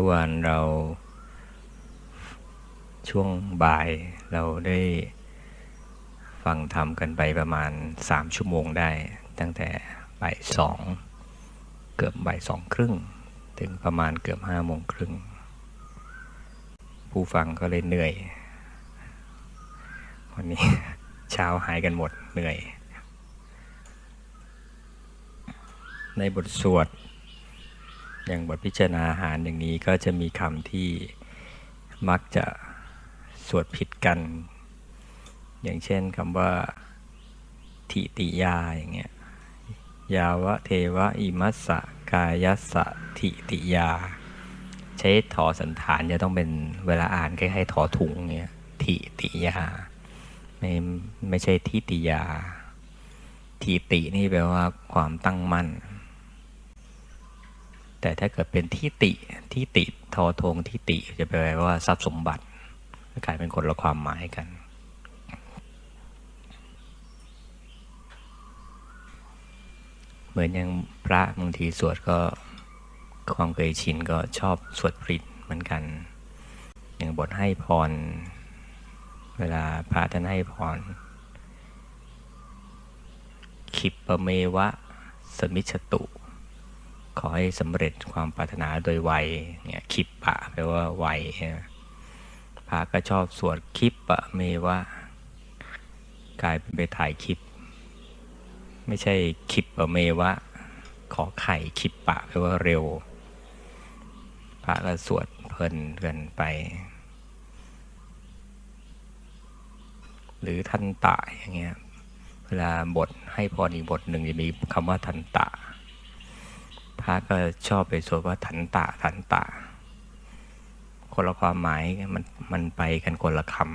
มื่อวานเราช่วงบ่ายเราได้ฟังธรรมกันไปประมาณสามชั่วโมงได้ ตั้งแต่บ่ายสองเกือบบ่ายสองครึ่ง ถึงประมาณเกือบห้าโมงครึ่ง ผู้ฟังก็เลยเหนื่อย วันนี้เช้าหายกันหมดเหนื่อย ในบทสวด อย่างบทพิจารณาอาหารอย่างนี้ก็จะมีคำที่มักจะสวดผิดกัน อย่างเช่นคำว่าทิติยาอย่างเงี้ยยาวะเทวะอิมัสสะกายัสสะทิติยา ใช้ถอสันฐานจะต้องเป็นเวลาอ่านคล้ายๆถอถุงเงี้ยทิติยาไม่ไม่ใช่ทิติยา ทิตินี่แปลว่าความตั้งมั่น แต่ถ้าเกิดเป็นที่ติที่ติทอทงที่ติจะแปลว่าทรัพย์สมบัติกลายเป็นคนละความหมายกัน เหมือนอย่างพระบางทีสวดก็ความเคยชินก็ชอบสวดปริตเหมือนกัน อย่างบทให้พร เวลาพระท่านให้พร ขิปเมวะสมิชตุ ขอให้สำเร็จความปรารถนาโดยไวเนี่ยคิปปะแปลว่าไวนะพระก็ชอบสวดคิปปะเมวะกลายเป็นไปถ่ายคลิป ไม่ใช่คิปปะเมวะ ขอไข่คิปปะแปลว่าเร็ว พระก็สวดเพลินกันไป หรือทันตะอย่างเงี้ยเวลาบทให้พรอีกบทหนึ่งจะมีคำว่าทันตะ พระก็ชอบไปสวดว่าทันตะทันตะ คนละความหมายมันมันไปกันคนละคำ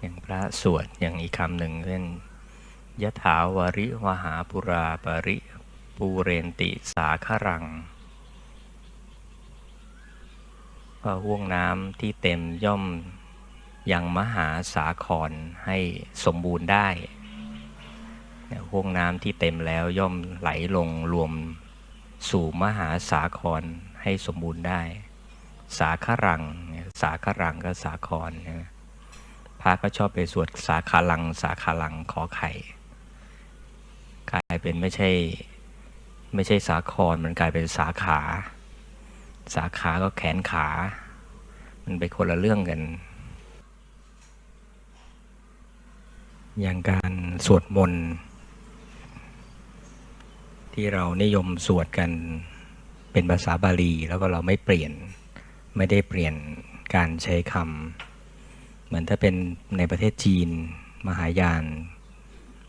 อย่างพระสวดอย่างอีกคำหนึ่งเช่นยะถาวาริวหาปุราปริปูเรนติสาครังว่าห่วงน้ำที่เต็มย่อมยังมหาสาครให้สมบูรณ์ได้ ห่วงน้ำที่เต็มแล้วย่อมไหลลงรวมสู่มหาสาครให้สมบูรณ์ได้ สาครัง สาครังก็สาครนะพระก็ชอบไปสวดสาขาลัง สาขาลังขอไข่กลายเป็นไม่ใช่ไม่ใช่สาครมันกลายเป็นสาขา สาขาก็แขนขา มันไปคนละเรื่องกัน อย่างการสวดมนต์ ที่เรานิยมสวดกันเป็นภาษาบาลีแล้วก็เราไม่เปลี่ยนไม่ได้เปลี่ยนการใช้คำเหมือนถ้าเป็นในประเทศจีนมหายาน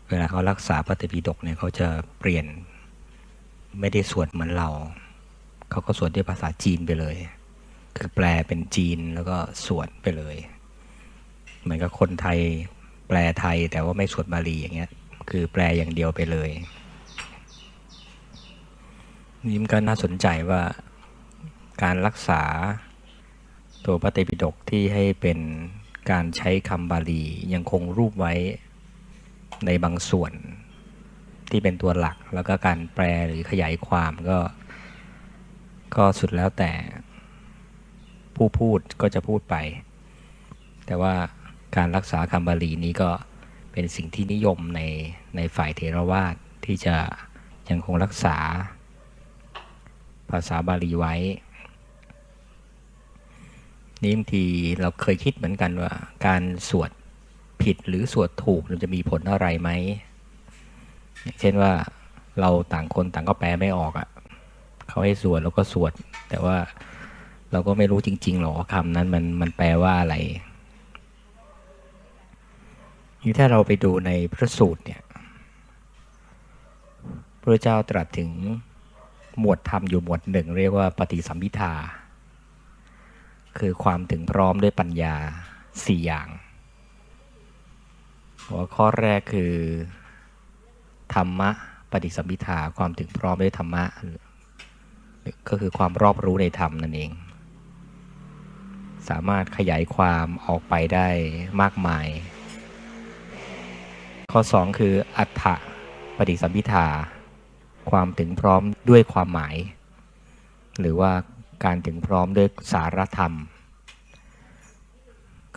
เวลาเขารักษาปฏิปิฎกเนี่ยเขาจะเปลี่ยนไม่ได้สวดเหมือนเรา เขาก็สวดด้วยภาษาจีนไปเลย คือแปลเป็นจีนแล้วก็สวดไปเลย เหมือนกับคนไทยแปลไทยแต่ว่าไม่สวดบาลีอย่างเงี้ย คือแปลอย่างเดียวไปเลย นี่มันก็น่าสนใจว่าการรักษาตัวปฏิปิฎกที่ให้เป็นการใช้คำบาลียังคงรูปไว้ในบางส่วนที่เป็นตัวหลักแล้วก็การแปลหรือขยายความก็ ก็สุดแล้วแต่ผู้พูดก็จะพูดไป แต่ว่าการรักษาคำบาลีนี้ก็เป็นสิ่งที่นิยมในในฝ่ายเทรวาสที่จะยังคงรักษาาษาบาลีไว้ นี่บางทีเราเคยคิดเหมือนกันว่า การสวดผิดหรือสวดถูกมันจะมีผลอะไรไหมเช่นว่าเราต่างคนต่างก็แปลไม่ออกอะ่ะเขาให้สวดแล้วก็สวด แต่ว่าเราก็ไม่รู้จริงๆหรอกคำนั้นมันมันแปลว่าอะไรนี่ถ้าเราไปดูในพระสูตรเนี่ยพระเจ้าตรัสถึง หมวดธรรมอยู่หมวดหนึ่ง เรียกว่าปฏิสัมพิทา คือความถึงพร้อมด้วยปัญญาสี่อย่าง หัวข้อแรกคือ ธรรมะปฏิสัมพิทาความถึงพร้อมด้วยธรรมะ ก็คือความรอบรู้ในธรรมนั่นเอง สามารถขยายความออกไปได้มากมาย ข้อ 2 คืออัฏฐปฏิสัมพิทา ความถึงพร้อมด้วยความหมาย หรือว่าการถึงพร้อมด้วยสารธรรม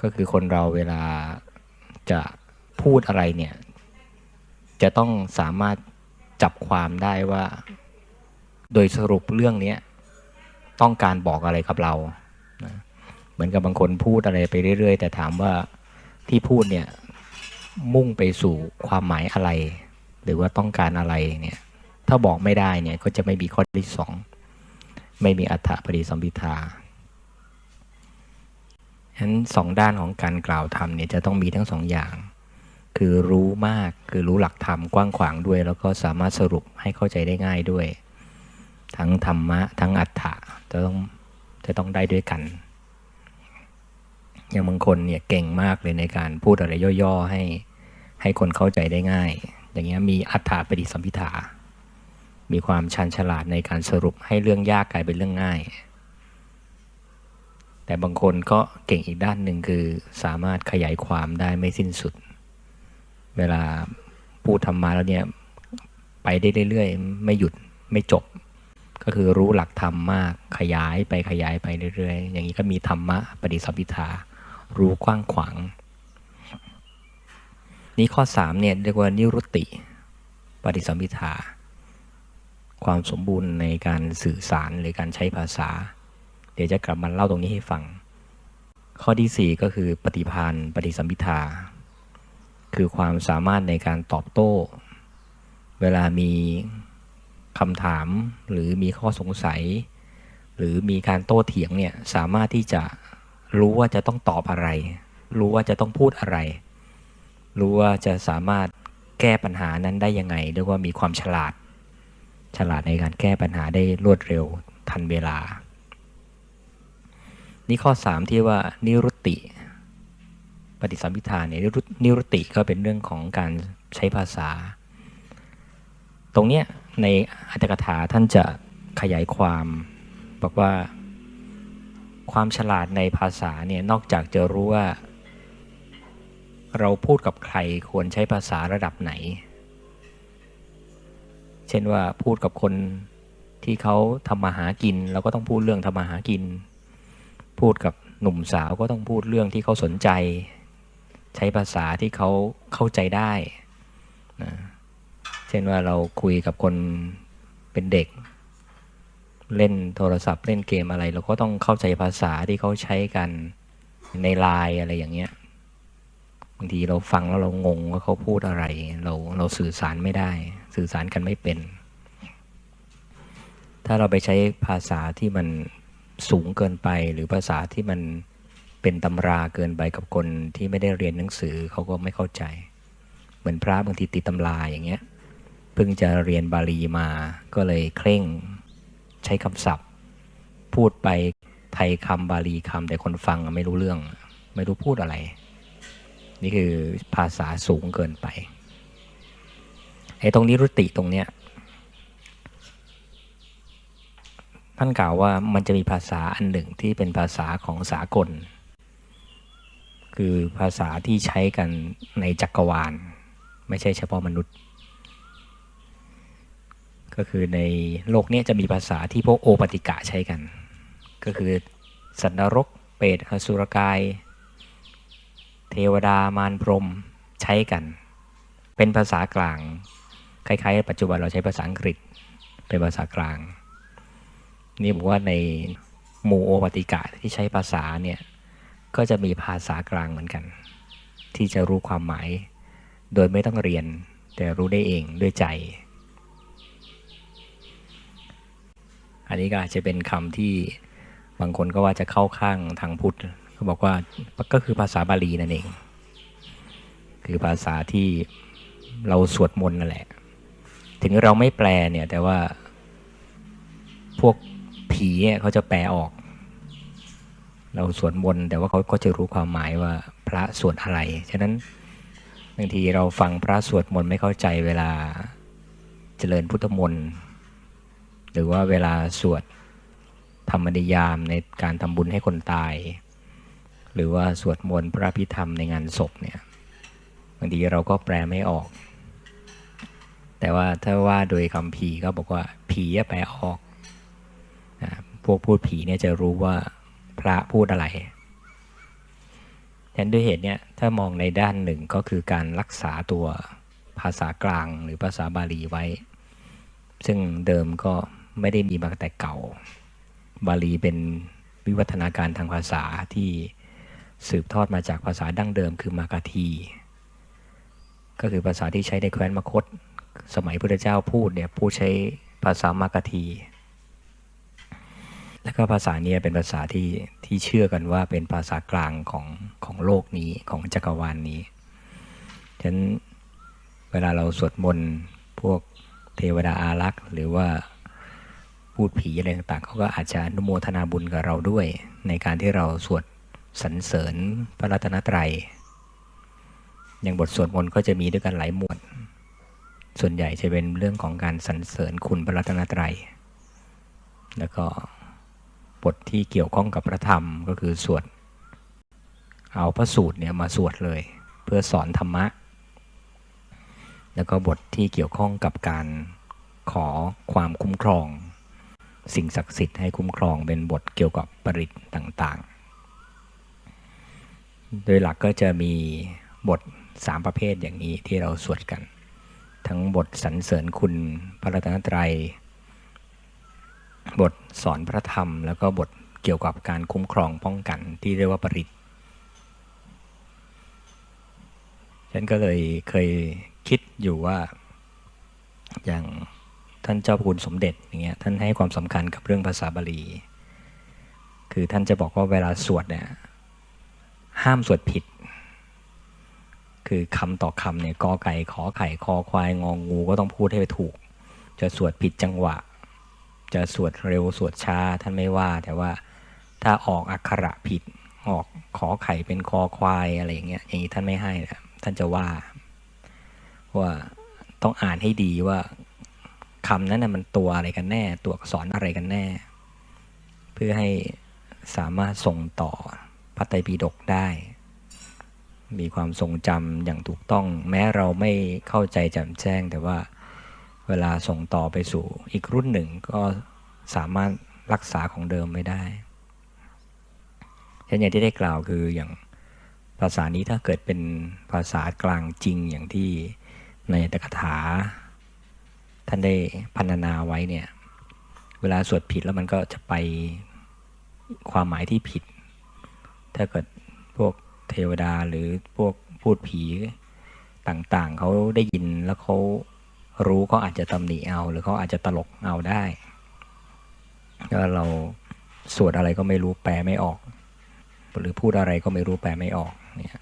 ก็คือคนเราเวลาจะพูดอะไรเนี่ย จะต้องสามารถจับความได้ว่า โดยสรุปเรื่องนี้ต้องการบอกอะไรกับเรานะเหมือนกับบางคนพูดอะไรไปเรื่อย ๆ แต่ถามว่าที่พูดเนี่ยมุ่งไปสู่ความหมายอะไร หรือว่าต้องการอะไรเนี่ย ถ้าบอกไม่ได้เนี่ยก็จะไม่มีข้อที่สองไม่มีอัฏฐปฏิสัมพิทาฉะนั้นสองด้านของการกล่าวธรรมเนี่ยจะต้องมีทั้งสองอย่าง คือรู้มากคือรู้หลักธรรมกว้างขวางด้วย แล้วก็สามารถสรุปให้เข้าใจได้ง่ายด้วย ทั้งธรรมะ ทั้งอัฏฐะจะต้องจะต้องได้ด้วยกัน อย่างบางคนเนี่ยเก่งมากเลยในการพูดอะไรย่อๆให้ให้คนเข้าใจได้ง่าย อย่างเงี้ยมีอัฏฐปฏิสัมพิทา มีความชันฉลาดในการสรุปให้เรื่องยากกลายเป็นเรื่องง่าย แต่บางคนก็เก่งอีกด้านหนึ่งคือสามารถขยายความได้ไม่สิ้นสุด เวลาพูดธรรมาแล้วเนี่ยไปได้เรื่อยๆ ไม่หยุดไม่จบ ก็คือรู้หลักธรรมมากขยายไปขยายไปเรื่อยๆ อย่างนี้ก็มีธรรมะปฏิสัมพิทารู้กว้างขวางนี่ข้อ3เนี่ยเรียกว่านิรุตติ ปฏิสัมพิทา ความสมบูรณ์ในการสื่อสารหรือการใช้ภาษา เดี๋ยวจะกลับมาเล่าตรงนี้ให้ฟัง ข้อที่ 4 ก็คือปฏิพานปฏิสัมพิทา คือความสามารถในการตอบโต้ เวลามีคำถามหรือมีข้อสงสัย หรือมีการโต้เถียงเนี่ยสามารถที่จะรู้ว่าจะต้องตอบอะไร รู้ว่าจะต้องพูดอะไร รู้ว่าจะสามารถแก้ปัญหานั้นได้ยังไงเรียกว่ามีความฉลาด ฉลาดในการแก้ปัญหาได้รวดเร็วทันเวลา นี่ข้อ 3 ที่ว่านิรุตติ ปฏิสัมพิธาเนี่ยนิรุตตติก็เป็นเรื่องของการใช้ภาษา ตรงเนี้ยในอัตถกถาท่านจะขยายความบอกว่าความฉลาดในภาษาเนี่ยนอกจากจะรู้ว่า เราพูดกับใครควรใช้ภาษาระดับไหน เช่นว่าพูดกับคนที่เขาทำมาหากินเราก็ต้องพูดเรื่องทำมาหากิน พูดกับหนุ่มสาวก็ต้องพูดเรื่องที่เขาสนใจ ใช้ภาษาที่เขาเข้าใจได้นะเช่นว่าเราคุยกับคนเป็นเด็ก เล่นโทรศัพท์เล่นเกมอะไร เราก็ต้องเข้าใจภาษาที่เขาใช้กันในไลน์อะไรอย่างเงี้ย บางทีเราฟังแล้วเรางงว่าเขาพูดอะไร เราเราสื่อสารไม่ได้ สื่อสารกันไม่เป็น ถ้าเราไปใช้ภาษาที่มันสูงเกินไป หรือภาษาที่มันเป็นตำราเกินไปกับคนที่ไม่ได้เรียนหนังสือเขาก็ไม่เข้าใจ เหมือนพระบางทีติดตำราอย่างเงี้ยเพิ่งจะเรียนบาลีมาก็เลยเคร่งใช้คำศัพท์ พูดไปไทยคำบาลีคำแต่คนฟังไม่รู้เรื่อง ไม่รู้พูดอะไร นี่คือภาษาสูงเกินไปไอ้ตรงนี้รุติตรงเนี้ยท่านกล่าวว่ามันจะมีภาษาอันหนึ่งที่เป็นภาษาของสากล คือภาษาที่ใช้กันในจักรวาล ไม่ใช่เฉพาะมนุษย์ ก็คือในโลกนี้จะมีภาษาที่พวกโอปติกะใช้กัน ก็คือสัตว์นรก เปรตอสุรกาย วดามารพรมใช้กัน เป็นภาษากลาง คล้ายๆ ปัจจุบันเราใช้ภาษาอังกฤษ เป็นภาษากลาง นี่บอกว่าในหมู่โอปติกะที่ใช้ภาษาเนี่ยก็จะมีภาษากลางเหมือนกัน ที่จะรู้ความหมาย โดยไม่ต้องเรียน แต่รู้ได้เองด้วยใจ อันนี้ก็อาจจะเป็นคำที่บางคนก็ว่าจะเข้าข้างทางพุทธ เขาบอกว่าก็คือภาษาบาลีนั่นเอง คือภาษาที่เราสวดมนต์นั่นแหละ ถึงเราไม่แปลเนี่ย แต่ว่าพวกผีเนี่ยเขาจะแปลออก เราสวดมนต์แต่ว่าเขาก็จะรู้ความหมายว่าพระสวดอะไร ฉะนั้นบางทีเราฟังพระสวดมนต์ไม่เข้าใจเวลาเจริญพุทธมนต์หรือว่าเวลาสวดธรรมนิยามในการทำบุญให้คนตาย หรือว่าสวดมนต์พระพิธรรมในงานศพเนี่ยบางทีเราก็แปลไม่ออก แต่ว่าถ้าว่าโดยคำพีก็บอกว่าผีอะแปลออกพวกพูดผีเนี่ยจะรู้ว่าพระพูดอะไรฉะนั้นด้วยเหตุเนี่ยถ้ามองในด้านหนึ่งก็คือการรักษาตัวภาษากลางหรือภาษาบาลีไว้ ซึ่งเดิมก็ไม่ได้มีมาแต่เก่า บาลีเป็นวิวัฒนาการทางภาษาที่ สืบทอดมาจากภาษาดั้งเดิมคือมากาที ก็คือภาษาที่ใช้ในแคว้นมคต สมัยพระเจ้าพูดเนี่ยพูดใช้ภาษามากาที แล้วก็ภาษาเนี้เป็นภาษาที่ที่เชื่อกันว่าเป็นภาษากลางของของโลกนี้ของจักรวาลนนี้ฉะนั้นเวลาเราสวดมนต์พวกเทวดาอารักษ์ หรือว่าพูดผีอะไรต่างๆเขาก็อาจจะนุโมทนาบุญกับเราด้วย ในการที่เราสวด สรรเสริญพระรัตนตรัย อย่างบทสวดมนต์ก็จะมีด้วยกันหลายหมวด ส่วนใหญ่จะเป็นเรื่องของการสรรเสริญคุณพระรัตนตรัย แล้วก็บทที่เกี่ยวข้องกับพระธรรมก็คือสวด เอาพระสูตรเนี่ยมาสวดเลย เพื่อสอนธรรมะ แล้วก็บทที่เกี่ยวข้องกับการขอความคุ้มครอง สิ่งศักดิ์สิทธิ์ให้คุ้มครองเป็นบทเกี่ยวกับปริตต่างๆ โดยหลักก็จะมีบทสามประเภทอย่างนี้ที่เราสวดกัน ทั้งบทสรรเสริญคุณพระรัตนตรัย บทสอนพระธรรม แล้วก็บทเกี่ยวกับการคุ้มครองป้องกันที่เรียกว่าปริตฉันก็เลยเคยคิดอยู่ว่าอย่างท่านเจ้าพระคุณสมเด็จอย่างเงี้ยท่านให้ความสำคัญกับเรื่องภาษาบาลี คือท่านจะบอกว่าเวลาสวดเนี่ย ห้ามสวดผิด คือคำต่อคำเนี่ยกอไก่ขอไข่คอควายงองูก็ต้องพูดให้ถูก จะสวดผิดจังหวะ จะสวดเร็วสวดช้าท่านไม่ว่า แต่ว่าถ้าออกอักขระผิดออกขอไข่เป็นคอควายอะไรอย่างเงี้ยอย่างนี้ท่านไม่ให้นะท่านจะว่า ว่าต้องอ่านให้ดีว่าคำนั้นนะมันตัวอะไรกันแน่ ตัวอักษรอะไรกันแน่ เพื่อให้สามารถส่งต่อ พระไตรปิฎกได้ มีความทรงจำอย่างถูกต้อง แม้เราไม่เข้าใจแจ่มแจ้ง แต่ว่าเวลาส่งต่อไปสู่อีกรุ่นหนึ่งก็สามารถรักษาของเดิมไม่ได้เช่นอย่างที่ได้กล่าวคืออย่างภาษานี้ถ้าเกิดเป็นภาษากลางจริงอย่างที่ในตกถา ท่านได้พันนาไว้เนี่ย เวลาสวดผิดแล้วมันก็จะไปความหมายที่ผิด ถ้าเกิดพวกเทวดาหรือพวกพูดผีต่างๆ เขาได้ยินแล้วเขารู้เขาอาจจะตำหนิเอา หรือเขาอาจจะตลกเอาได้ก็เราสวดอะไรก็ไม่รู้แปลไม่ออก หรือพูดอะไรก็ไม่รู้แปลไม่ออกเนี่ยฉะ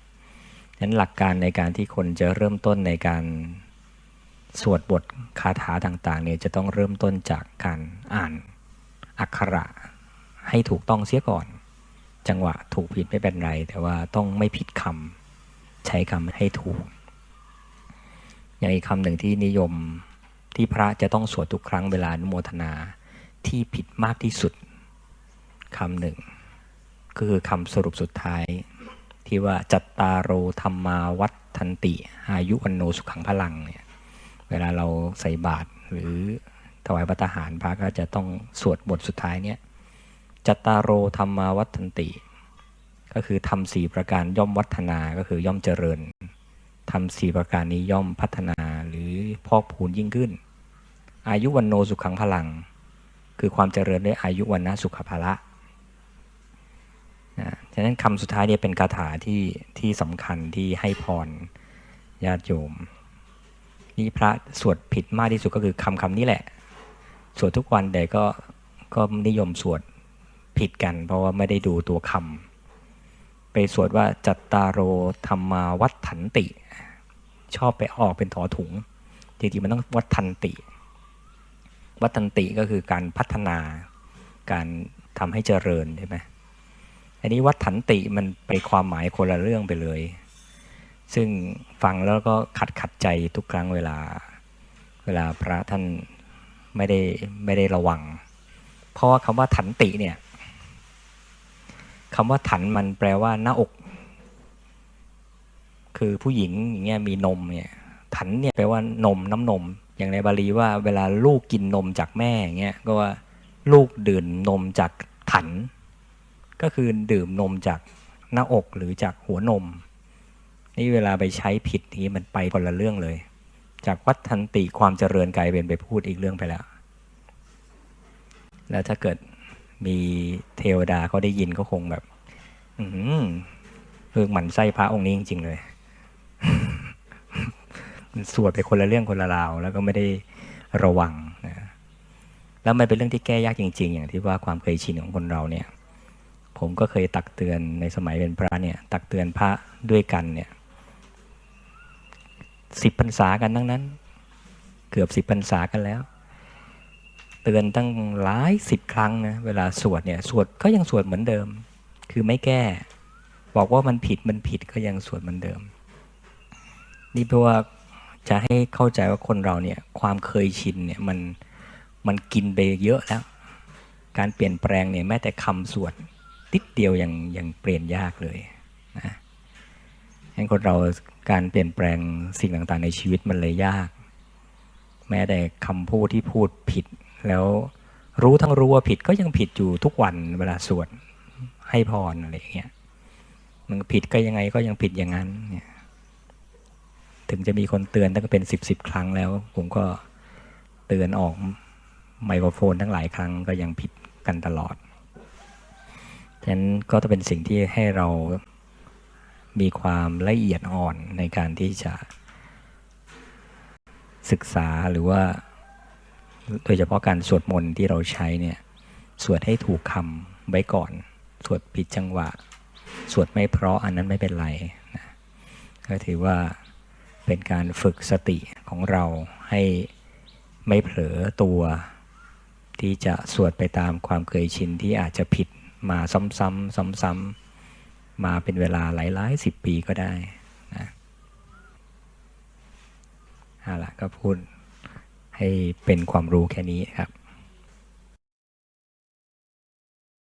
นั้นหลักการในการที่คนจะเริ่มต้นในการสวดบทคาถาต่างๆเนี่ยจะต้องเริ่มต้นจากการอ่านอักขระให้ถูกต้องเสียก่อน จังหวะถูกผิดไม่เป็นไร แต่ว่าต้องไม่ผิดคำใช้คำให้ถูก อย่างอีกคำหนึ่งที่นิยมที่พระจะต้องสวดทุกครั้งเวลานุโมทนาที่ผิดมากที่สุดคำหนึ่งก็คือคำสรุปสุดท้าย ที่ว่าจัตตาโรธรรมาวัฏันติ อายุวันโนสุขังพลังเนี่ยเวลาเราใส่บาตรหรือถวายพัตหารพระก็จะต้องสวดบทสุดท้ายเนี่ย จัตตาโรธรรมาวัฏันติ ก็คือทำสี่ประการย่อมวัฒนาก็คือย่อมเจริญทำสี่ประการนี้ย่อมพัฒนาหรือพอกพูนยิ่งขึ้น อายุวันโนสุขังพลัง คือความเจริญด้วยอายุวันนะสุขภาระนะฉะนั้นคำสุดท้ายเนี่ยเป็นคาถาที่ที่สำคัญที่ให้พรญาติโยม นี่พระสวดผิดมากที่สุดก็คือคำคำนี้แหละ สวดทุกวันแต่ก็ก็นิยมสวด ผิดกัน เพราะว่าไม่ได้ดูตัวคำไปสวดว่าจัตตาโรธรรมาวัฏันติ ชอบไปออกเป็นถอถุง จริงๆมันต้องวัฏันติ วัฏันติก็คือการพัฒนาการทำให้เจริญใช่ไหมอันนี้วัฏันติมันไปความหมายคนละเรื่องไปเลย ซึ่งฟังแล้วก็ขัดขัดใจทุกครั้งเวลา เวลาพระท่านไม่ได้ไม่ได้ระวัง เพราะว่าคำว่าถันติเนี่ย คำว่าถันมันแปลว่าหน้าอก คือผู้หญิงอย่างเงี้ยมีนมเนี่ยถันเนี่ยแปลว่านมน้ำนม อย่างในบาลีว่าเวลาลูกกินนมจากแม่อย่างเงี้ยก็ว่าลูกดื่มนมจากถัน ก็คือดื่มนมจากหน้าอกหรือจากหัวนม นี่เวลาไปใช้ผิดนี้มันไปคนละเรื่องเลย จากวัฏทันติความเจริญกลายเป็นไปพูดอีกเรื่องไปแล้ว แล้วถ้าเกิด มีเทวดาเขาได้ยินก็คงแบบ อืมเออหมันไส้พระองค์นี้จริง ๆ เลยสวดไปคนละเรื่องคนละราว แล้วก็ไม่ได้ระวังนะแล้วมันเป็นเรื่องที่แก้ยากจริง ๆ อย่างที่ว่าความเคยชินของคนเราเนี่ย ผมก็เคยตักเตือนในสมัยเป็นพระเนี่ย ตักเตือนพระด้วยกันเนี่ยสิบพรรษากันทั้งนั้น เกือบสิบพรรษากันแล้ว เตือนตั้งหลายสิบครั้งนะเวลาสวดเนี่ยสวดก็ยังสวดเหมือนเดิม คือไม่แก้ บอกว่ามันผิดมันผิดก็ยังสวดเหมือนเดิม นี่เพราะว่าจะให้เข้าใจว่าคนเราเนี่ยความเคยชินเนี่ยมันมันกินไปเยอะแล้ว การเปลี่ยนแปลงเนี่ยแม้แต่คำสวดติดเดียวยังยังเปลี่ยนยากเลยนะงั้นคนเราการเปลี่ยนแปลงสิ่งต่างๆ ในชีวิตมันเลยยาก แม้แต่คำพูดที่พูดผิด แล้วรู้ทั้งรู้ว่าผิดก็ยังผิดอยู่ทุกวันเวลาสวดให้พรอะไรอย่างเงี้ยมันผิดก็ยังไงก็ยังผิดอย่างนั้นเนี่ยถึงจะมีคนเตือนตั้งเป็นสิบสิบครั้งแล้ว ผมก็เตือนออกไมโครโฟนทั้งหลายครั้งก็ยังผิดกันตลอดฉะนั้นก็จะเป็นสิ่งที่ให้เรามีความละเอียดอ่อนในการที่จะศึกษาหรือว่า โดยเฉพาะการสวดมนต์ที่เราใช้เนี่ยสวดให้ถูกคำไว้ก่อน สวดผิดจังหวะ สวดไม่เพราะอันนั้นไม่เป็นไรนะก็ถือว่าเป็นการฝึกสติของเราให้ไม่เผลอตัวที่จะสวดไปตามความเคยชินที่อาจจะผิดมาซ้ำๆซ้ำๆมาเป็นเวลาหลายๆสิบปีก็ได้นะเอาละก็พูด ให้เป็นความรู้แค่นี้ครับ